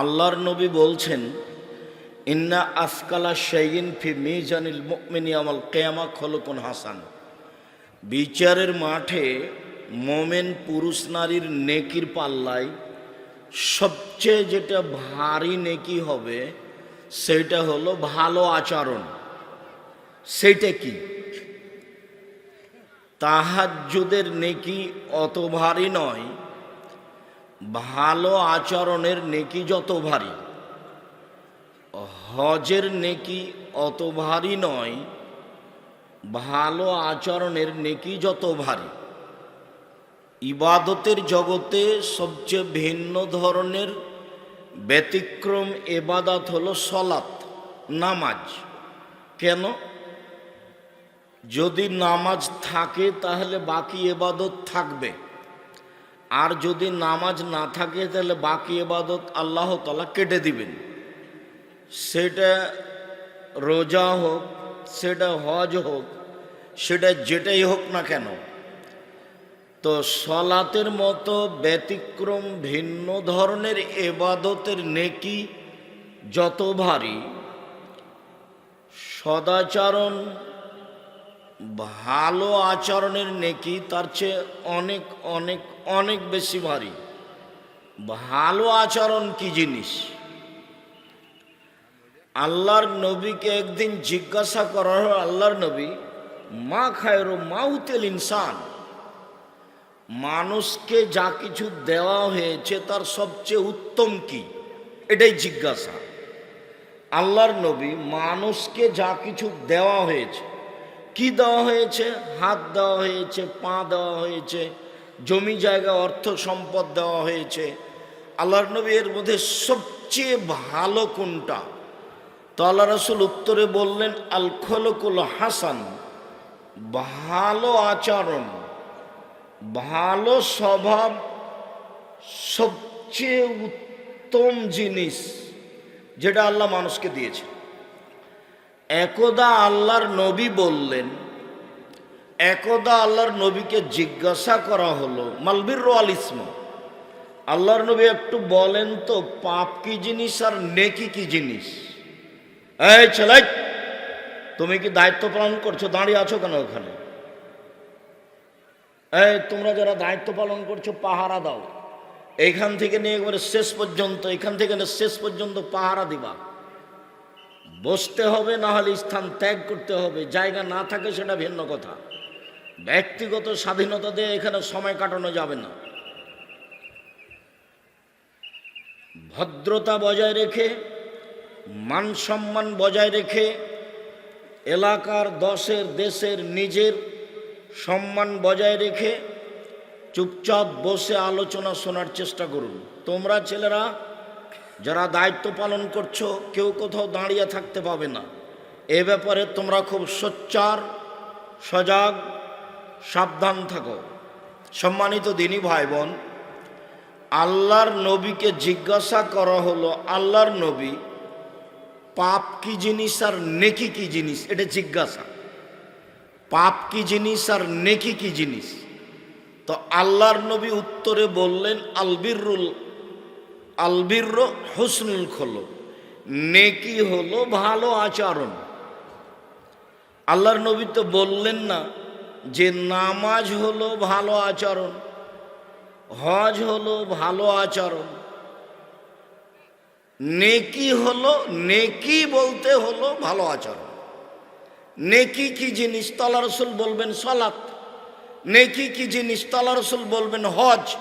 আল্লাহর নবী বলছেন, ইন্না আসকালা শাইন ফি মিজানিল মুমিনি আমাল কেয়ামা খলকুন হাসান। বিচারের মাঠে মোমেন পুরুষ নারীর নেকির পাল্লায় সবচেয়ে যেটা ভারী নেকি হবে, সেটা হলো ভালো আচরণ। সেটা কি? তাহাজ্জুদের নেকি অত ভারী নয় ভালো আচরণের নেকি যত ভারী, হজের নেকি অত ভারী নয়, ভালো আচরণের নেকি যত ভারী। ইবাদতের জগতে সবচেয়ে ভিন্ন ধরনের ব্যতিক্রম এবাদত হলো সলাত নামাজ। কেন? যদি নামাজ থাকে তাহলে বাকি এবাদত থাকবে। আর যদি নামাজ না থাকে, তাহলে বাকি এবাদত আল্লাহ তালা কেটে দিবেন। সেটা রোজা হোক, সেটা হজ হোক, সেটা যেটাই হোক না কেন, তো সলাতের মতো ব্যতিক্রম ভিন্ন ধরনের এবাদতের নেকি যত ভারী, সদাচরণ ভালো আচরণের নেকি তার চেয়ে অনেক অনেক অনেক বেশি ভারী। ভালো আচরণ কি জিনিস? আল্লাহর নবীকে একদিন জিজ্ঞাসা করা হয়, আল্লাহর নবী, মা খায়রো মাউতেল ইনসান, মানুষকে যা কিছু দেওয়া হয়েছে তার সবচেয়ে উত্তম কি? এটাই জিজ্ঞাসা। আল্লাহর নবী মানুষকে যা কিছু দেওয়া হয়েছে কি দেওয়া হয়েছে? হাত দেওয়া হয়েছে, পা দেওয়া হয়েছে, জমি জায়গা, অর্থ সম্পদ দেওয়া হয়েছে। আল্লাহর নবী এর মধ্যে সবচেয়ে ভালো কোনটা? তো আল্লাহ রসুল উত্তরে বললেন আল খলকুল হাসান, ভালো আচরণ, ভালো স্বভাব সবচেয়ে উত্তম জিনিস যেটা আল্লাহ মানুষকে দিয়েছে। একদা আল্লাহর নবী বললেন, একদা আল্লাহর নবীকে জিজ্ঞাসা করা হলো মালবির আল ইসম। আল্লাহর নবী একটু বলেন তো, পাপ কি জিনিস আর নেকি কি জিনিস? এই ছেলে, তুমি কি দায়িত্ব পালন করছ? দাঁড়িয়ে আছো কেন ওখানে? এই তোমরা যারা দায়িত্ব পালন করছ, পাহারা দাও। এইখান থেকে নিয়ে একবারে শেষ পর্যন্ত, এখান থেকে শেষ পর্যন্ত পাহারা দিবা। বসতে হবে, না হলে স্থান ত্যাগ করতে হবে। জায়গা না থাকে সেটা ভিন্ন কথা। ব্যক্তিগত স্বাধীনতা দিয়ে এখানে সময় কাটানো যাবে না। ভদ্রতা বজায় রেখে, মান সম্মান বজায় রেখে, এলাকার দশের, দেশের নিজের সম্মান বজায় রেখে চুপচাপ বসে আলোচনা শোনার চেষ্টা করুন। তোমরা ছেলেরা যারা দায়িত্ব পালন করছ, কেউ কোথাও দাঁড়িয়ে থাকতে পাবে না। এ ব্যাপারে তোমরা খুব সোচ্চার, সজাগ, সাবধান থাকো। সম্মানিত দিনী ভাই বোন আল্লাহর নবীকে জিজ্ঞাসা করা হলো, আল্লাহর নবী পাপ কি জিনিস আর নেকি কি জিনিস? এটা জিজ্ঞাসা। পাপ কি জিনিস আর নেকি কি জিনিস? তো আল্লাহর নবী উত্তরে বললেন আলবিরুল আলবির হুসনুল খোলো নেকি হলো ভালো আচরণ। আল্লাহর নবী তো বললেন না যে নামাজ হলো ভালো আচরণ, হজ হলো ভালো আচরণ। নেকি হলো, নেকি বলতে হলো ভালো আচরণ। নেকি কি জিনিস? তলা রসুল বলবেন সলাত। নেকি কি জিনিস? তলা রসুল বলবেন হজ।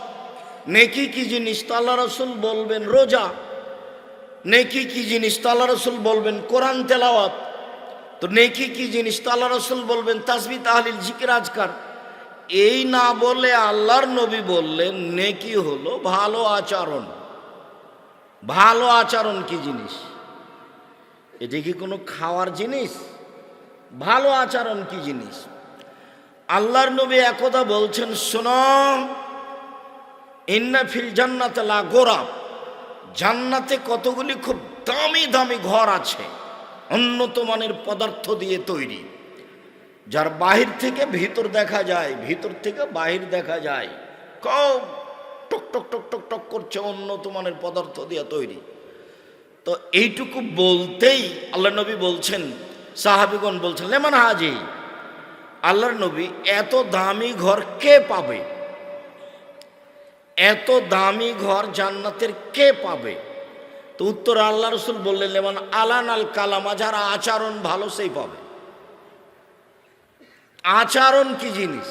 নেকি কি জিনিস? তাল্লা রসুল বলবেন, রোজা। নেকি কি জিনিস? তাল্লা রসুল বলবেন, কোরআন তেলাওয়াত। তো নেকি কি জিনিস? তাল্লা রসুল বলবেন তাসবি তাহলিল জিকির আজকার। এই না বলে আল্লাহর নবী বললেন, নেকি হলো ভালো আচরণ। ভালো আচরণ কি জিনিস? এটা কি কোনো খাওয়ার জিনিস? ভালো আচরণ কি জিনিস? আল্লাহর নবী একথা বলছেন, শোনো ইন্না ফিল জান্নাতে লা গোরা জান্নাতে কতগুলি খুব দামি দামি ঘর আছে উন্নত মানের পদার্থ দিয়ে তৈরি। যার বাহির থেকে ভিতর দেখা যায়, ভিতর থেকে বাহির দেখা যায়। খুব টক টক টক টক টক করছে উন্নত মানের পদার্থ দিয়ে তৈরি। তো এইটুকু বলতেই আল্লাহ নবী বলছেন, সাহাবিগণ বলছেন, লেমান হাজি, আল্লাহর নবী এত দামি ঘর কে পাবে? এত দামি ঘর জান্নাতের কে পাবে? তো উত্তর আল্লাহ রসুল বললেন, লেমান আলান আল কালামা, যারা আচরণ ভালো সেই পাবে। আচরণ কি জিনিস?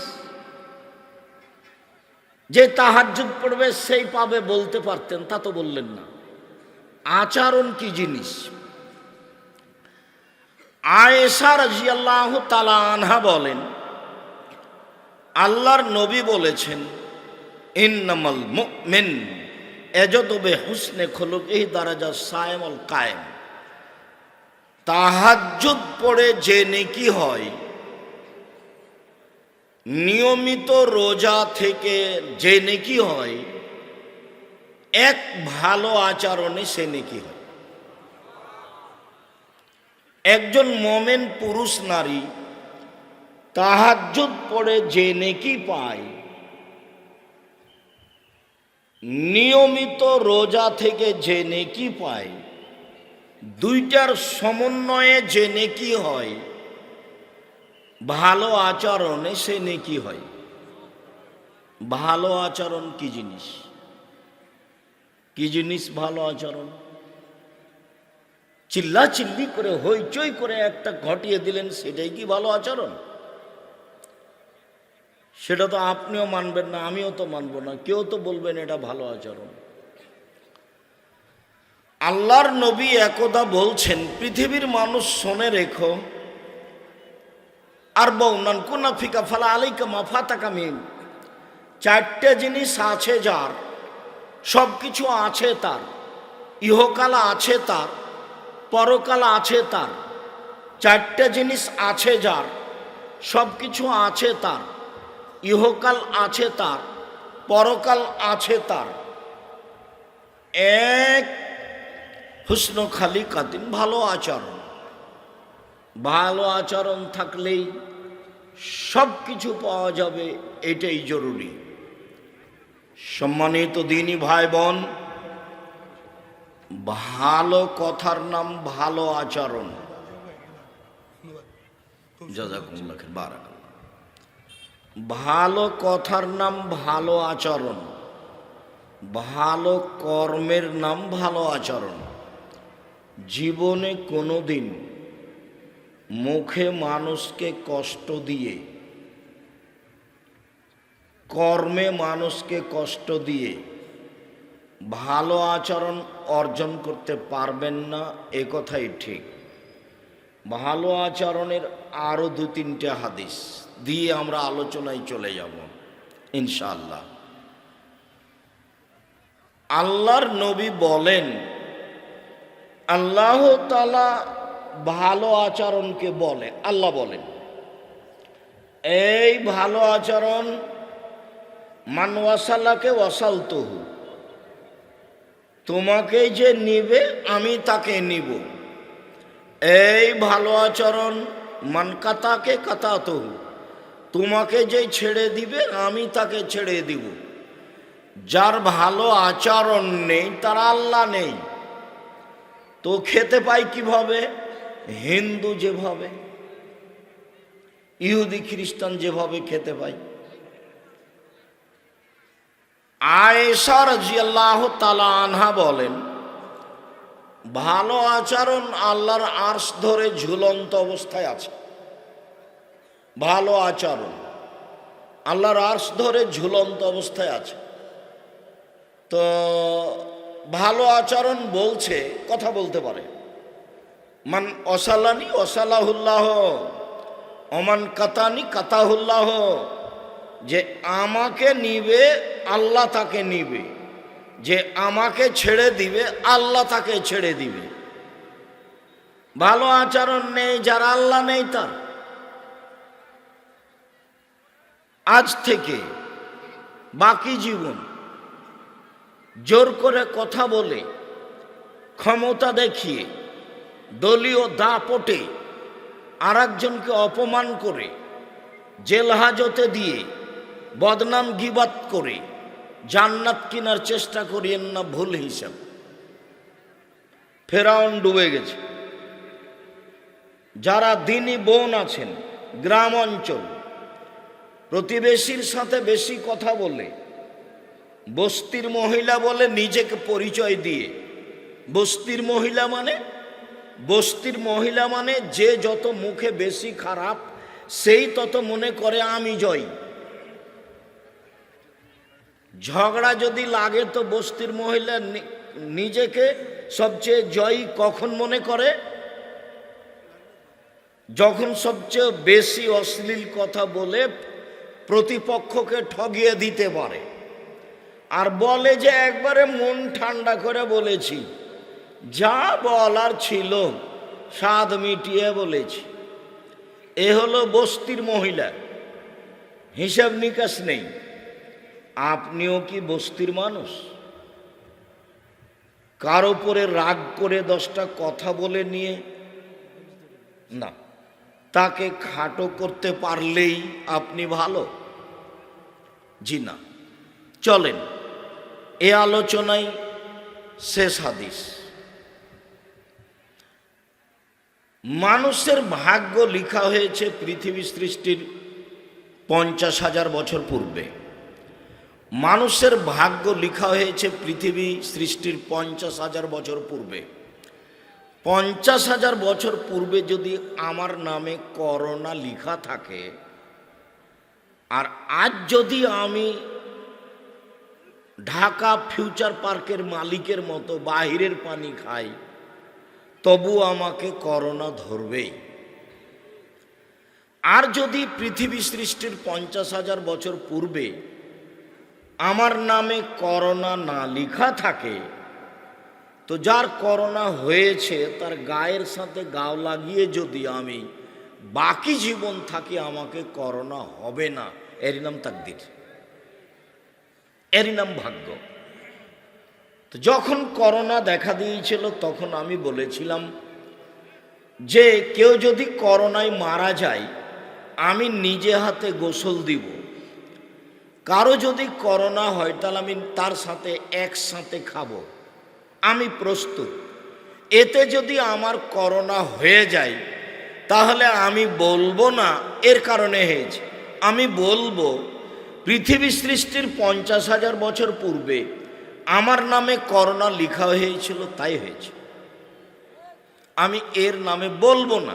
যে তাহাজ্জুদ পড়বে সেই পাবে বলতে পারতেন, তা তো বললেন না। আচরণ কি জিনিস? আয়েশা রাজিয়াল্লাহ তালা আনহা বলেন, আল্লাহর নবী বলেছেন ইন্নামাল মুমিন। এজদবে হুসনে খলুক এই দারাজা সায়েমল কায়েম। তাহাজ্জুদ পড়ে যে নেকি হয়, নিয়মিত রোজা থেকে যে নেকি হয়, এক ভালো আচরণে সে নেকি হয়। একজন মোমেন পুরুষ নারী তাহাজ্জুদ পড়ে যে নেকি পায় নিয়মিত রোজা থেকে যে নেকি পায়, দুইটার সমন্বয়ে যে নেকি হয়, ভালো আচরণে সে নেকি হয়। ভালো আচরণ কি জিনিস? কি জিনিস ভালো আচরণ? চিল্লা চিল্লি করে, হইচই করে একটা ঘটিয়ে দিলেন, সেটাই কি ভালো আচরণ? সেটা তো আপনিও মানবেন না, আমিও তো মানব না। কেউ তো বলবেন এটা ভালো আচরণ। আল্লাহর নবী একদা বলছেন, পৃথিবীর মানুষ শোনে রেখো, আর বৌনান কোনা ফিকা ফালা আলাইকা মাফাতা কামিন চারটে জিনিস আছে যার সব কিছু আছে তার, ইহকাল আছে তার, পরকাল আছে তার, চারটে জিনিস আছে যার সব কিছু আছে তার। ইহকাল আছে তার, পরকাল আছে তার। এক, হুসন খালি কাতিন ভালো আচরণ। ভালো আচরণ থাকলেই সব কিছু পাওয়া যাবে, এটাই জরুরি। সম্মানিত দিনই ভাই বোন ভালো কথার নাম ভালো আচরণ। যা জাজাকুমুল্লাহ বারাক ভালো কথার নাম ভালো আচরণ। ভালো কর্মের নাম ভালো আচরণ। জীবনে কোনো দিন মুখে মানুষকে কষ্ট দিয়ে, কর্মে মানুষকে কষ্ট দিয়ে ভালো আচরণ অর্জন করতে পারবেন না, এ কথাই ঠিক। ভালো আচরণের আরও দু তিনটে হাদিস। দিয়ে আমরা আলোচনায় চলে যাব, ইনশাআল্লাহ। আল্লাহর নবী বলেন, আল্লাহ তালা ভালো আচরণকে বলে, আল্লাহ বলেন, এই ভালো আচরণ মানওয়াসাল্লাকে ওয়াসালতহু, তোমাকে যে নিবে আমি তাকে নিব। এই ভালো আচরণ মানকাতাকে কাতাতহু তোমাকে যে ছেড়ে দিবে, আমি তাকে ছেড়ে দিব। যার ভালো আচরণ নেই, তার আল্লাহ নেই। তো খেতে পাই কীভাবে? হিন্দু যেভাবে, ইহুদি, খ্রিস্টান যেভাবে খেতে পাই। আয়েশা রাজিয়াল্লাহ তালা আনহা বলেন, ভালো আচরণ আল্লাহর আর্শ ধরে ঝুলন্ত অবস্থায় আছে। ভালো আচরণ। আল্লাহর আর্শ ধরে ঝুলন্ত অবস্থায় আছে। তো ভালো আচরণ বলছে, কথা বলতে পারে। মান অসালানি অসালাহুল্লাহ, অমান কাতানি কাতাহুল্লাহ, যে আমাকে নিবে, আল্লাহ তাকে নিবে। যে আমাকে ছেড়ে দিবে, আল্লাহ তাকে ছেড়ে দিবে। ভালো আচরণ নেই, যার আল্লাহ নেই তার। আজ থেকে বাকি জীবন জোর করে কথা বলে, ক্ষমতা দেখিয়ে, দলীয় দাপটে আর একজনকে অপমান করে, জেল হাজতে দিয়ে বদনাম গিবাত করে জান্নাত কেনার চেষ্টা করিয়েন না ভুল হিসাব। ফেরাউন ডুবে গেছে। যারা দিনী বোন আছেন, গ্রাম অঞ্চল প্রতিবেশীর সাথে বেশি কথা বলে। বস্তির মহিলা বলে নিজেকে পরিচয় দিয়ে। বস্তির মহিলা মানে? বস্তির মহিলা মানে যে যত মুখে বেশি খারাপ, সেই তত মনে করে আমি জয়ী। ঝগড়া যদি লাগে তো বস্তির মহিলা নিজেকে সবচেয়ে জয়ী কখন মনে করে? যখন সবচেয়ে বেশি অশ্লীল কথা বলে প্রতিপক্ষকে ঠগিয়ে দিতে পারে। আর বলে যে একবারে মন ঠান্ডা করে বলেছি, যা বলার ছিল স্বাদ মিটিয়ে বলেছি। এ হলো বস্তির মহিলা, হিসাব নিকাশ নেই। আপনিও কি বস্তির মানুষ? কার ওপরে রাগ করে দশটা কথা বলে নিয়ে? না, তাকে খাটো করতে পারলেই আপনি ভালো। জি না চলেন, এ আলোচনায় শেষ হাদিস। মানুষের ভাগ্য লেখা হয়েছে পৃথিবী সৃষ্টির পঞ্চাশ হাজার বছর পূর্বে। মানুষের ভাগ্য লেখা হয়েছে পৃথিবী সৃষ্টির পঞ্চাশ হাজার বছর পূর্বে। পঞ্চাশ হাজার বছর পূর্বে যদি আমার নামে করোনা লেখা থাকে আর আজ যদি আমি ঢাকা ফিউচার পার্কের মালিকের মতো বাহিরের পানি খাই, তবু আমাকে করোনা ধরবেই। আর যদি পৃথিবী সৃষ্টির পঞ্চাশ হাজার বছর পূর্বে আমার নামে করোনা না লেখা থাকে, তো যার করোনা হয়েছে, তার গায়ের সাথে গাও লাগিয়ে যদি আমি বাকি জীবন থাকি আমাকে করোনা হবে না। এরই নাম তাকদির। এরই নাম ভাগ্য। তো যখন করোনা দেখা দিয়েছিল, তখন আমি বলেছিলাম যে, কেউ যদি করোনায় মারা যায়, আমি নিজে হাতে গোসল দিব। কারও যদি করোনা হয়, তাহলে আমি তার সাথে একসাথে খাব। আমি প্রস্তুত। এতে যদি আমার করোনা হয়ে যায় তাহলে আমি বলব না এর কারণে হয়েছে আমি বলব, পৃথিবী সৃষ্টির পঞ্চাশ হাজার বছর পূর্বে আমার নামে করোনা লেখা হয়েছিল, তাই হয়েছে। আমি এর নামে বলব না।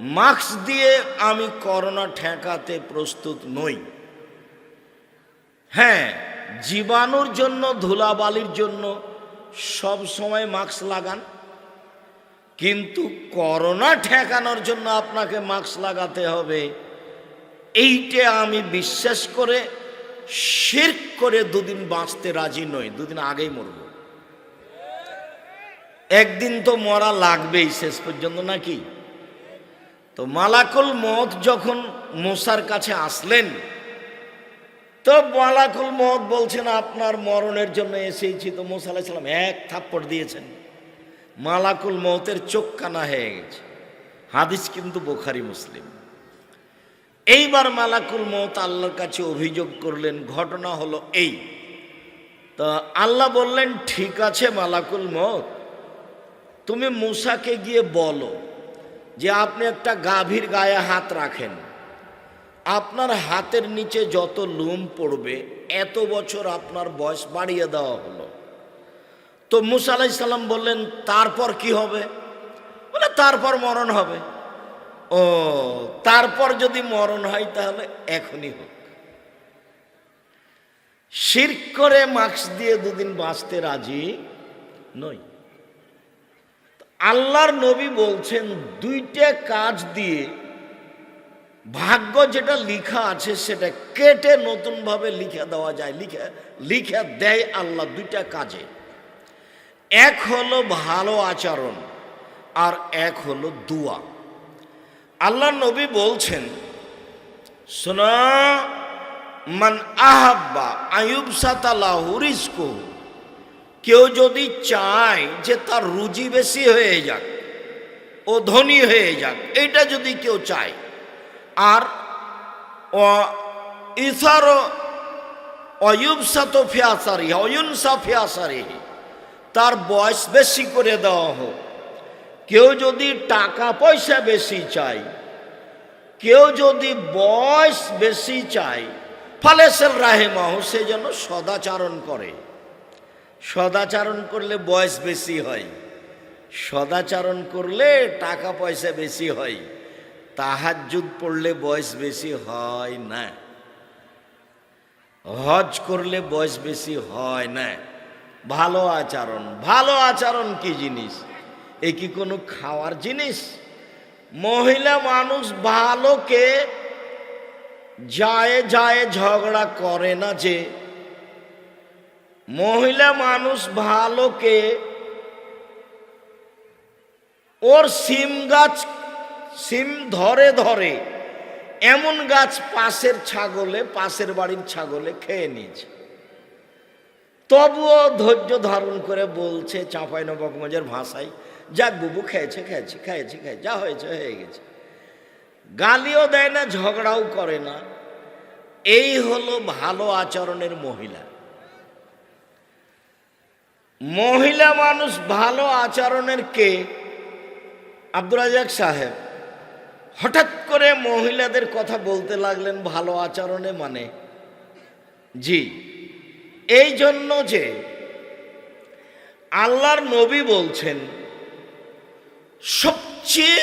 মাস্ক দিয়ে আমি করোনা ঠেকাতে প্রস্তুত নই। হ্যাঁ জীবাণুর জন্য, ধুলাবালির জন্য সব সময় মাস্ক লাগান। কিন্তু করোনা ঠেকানোর জন্য আপনাকে মাস্ক লাগাতে হবে। এইটা আমি বিশ্বাস করে শের করে দুদিন বাঁচতে রাজি নই, দুদিন আগেই মরব। একদিন তো মরা লাগবেই, শেষ পর্যন্ত নাকি? তো মালাকুল মত যখন মশার কাছে আসলেন, তো মালাকুল মত বলছেন, আপনার মরণের জন্য এসেছি। তো মোসা আলাইসাল্লাম এক থাপ্পড় দিয়েছেন। মালাকুল মতের চোখ কানা হয়ে গেছে। হাদিস কিন্তু বোখারি মুসলিম। এইবার মালাকুল মত আল্লাহর কাছে অভিযোগ করলেন, ঘটনা হলো এই। তা আল্লাহ বললেন, ঠিক আছে মালাকুল মত তুমি মুসাকে গিয়ে বলো যে আপনি একটা গাভীর গায়ে হাত রাখেন। আপনার হাতের নিচে যত লুম পড়বে, এত বছর আপনার বয়স বাড়িয়ে দেওয়া হলো। তো মুসা আলাইসাল্লাম বললেন, তারপর কি হবে? বলে, তারপর মরণ হবে। ও, তারপর যদি মরণ হয় তাহলে এখনই হোক। শির করে মাস্ক দিয়ে দুদিন বাঁচতে রাজি নই। আল্লাহর নবী বলছেন, দুইটা কাজ দিয়ে ভাগ্য যেটা লিখা আছে সেটা কেটে নতুনভাবে লিখে দেওয়া যায়। লিখে লিখে দেয় আল্লাহ দুইটা কাজে। এক হলো ভালো আচরণ আর এক হলো দুয়া। আল্লাহ নবী বলছেন, শোনা, মান আহাব্বা আয়ুব সাতালাহু রিস্কু কেউ যদি চায় যে তার রুজি বেশি হয়ে যাক, ও ধনী হয়ে যাক এটা যদি কেউ চায়। আর ইসার অয়ুবসাত ফিয়াসারি অয়ুনসা ফিয়াসারি তার বয়স বেশি করে দেওয়া হোক। কেউ যদি টাকা পয়সা বেশি চাই কেউ যদি বয়স বেশি চাই ফালেসেল রাহেমাহ সে যেন সদাচারণ করে। সদাচারণ করলে বয়স বেশি হয়। সদাচারণ করলে টাকা পয়সা বেশি হয়। তাহার তাহাজুদ পড়লে বয়স বেশি হয় না। হজ করলে বয়স বেশি হয় না। ভালো আচরণ ভালো আচরণ কি জিনিস? এ কি কোনো খাওয়ার জিনিস? মহিলা মানুষ ভালোকে যায় যায় ঝগড়া করে না যে। মহিলা মানুষ ভালোকে ওর সিম গাছ, সিম ধরে ধরে এমন গাছ পাশের ছাগলে, পাশের বাড়ির ছাগলে খেয়ে নিয়েছে। তবুও ধৈর্য ধারণ করে বলছে, চাঁপাই নবাবগঞ্জের ভাষায়, যাক বুবু, খেয়েছে খেয়েছে খেয়েছে খেয়ে যা হয়েছে, হয়ে গেছে। গালিও দেয় না, ঝগড়াও করে না। এই হলো ভালো আচরণের মহিলা। মহিলা মানুষ ভালো আচরণের কে? আব্দুল রাজাক সাহেব। হঠাৎ করে মহিলাদের কথা বলতে লাগলেন, ভালো আচরণে মানে? জি। এই জন্য যে আল্লাহর নবী বলছেন সবচেয়ে